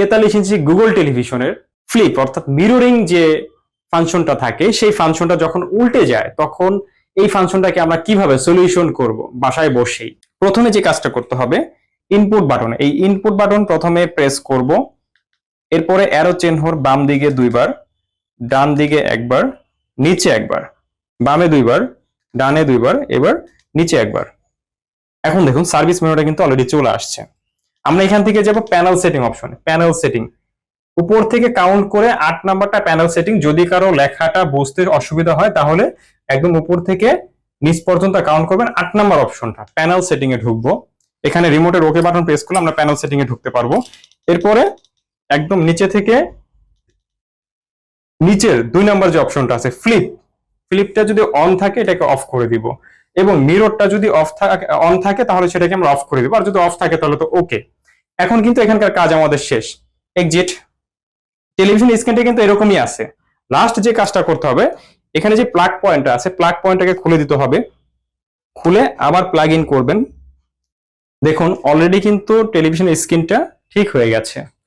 তেতাল্লিশ inch Google টেলিভিশনের flip, অর্থাৎ মিররিং যে ফাংশনটা থাকে, সেই ফাংশনটা যখন উল্টে যায়, তখন এই ফাংশনটাকে আমরা কীভাবে সলিউশন করব? বাসায় বসেই। প্রথমে যে কাজটা করতে হবে ইনপুট বাটন এই ইনপুট বাটন প্রথমে প্রেস করব। এরপরে অ্যারো চিহ্নর বাম দিকে দুইবার, ডান দিকে একবার, নিচে একবার, বামে দুইবার, ডানে দুইবার, এবার নিচে একবার। এখন দেখুন সার্ভিস মেনুটা কিন্তু অলরেডি চলে আসছে। আমরা এখান থেকে যাব প্যানেল সেটিং অপশনে প্যানেল সেটিং উপর থেকে কাউন্ট করে আট নাম্বারটা প্যানেল সেটিং যদি কারও লেখাটা বুঝতে অসুবিধা হয়, তাহলে একদম উপর থেকে নিচ পর্যন্ত কাউন্ট করবেন আট নাম্বার অপশনটা প্যানেল সেটিং এ ঢুকবো। এখানে রিমোটের ওকে বাটন প্রেস করলে আমরা প্যানেল সেটিং এ ঢুকতে পারব। এরপরে একদম নিচে থেকে নিচের দুই নাম্বার যে অপশনটা আছে ফ্লিপ ফ্লিপটা যদি অন থাকে, এটাকে অফ করে দিব। এবং মিররটা যদি অফ থাকে অন থাকে, তাহলে সেটাকে আমরা অফ করে দিব। আর যদি অফ থাকে, তাহলে তো ওকে এখন কিন্তু এখানকার কাজ আমাদের শেষ। এক্সিট টেলিভিশন স্ক্রিনটা কিন্তু এরকমই আছে। লাস্ট যে কাজটা করতে হবে, এখানে যে প্লাগ পয়েন্টটা আছে প্লাগ পয়েন্টটাকে খুলে দিতে হবে। খুলে আবার প্লাগ ইন করবেন। দেখুন অলরেডি কিন্তু টেলিভিশন স্ক্রিনটা ঠিক হয়ে গেছে।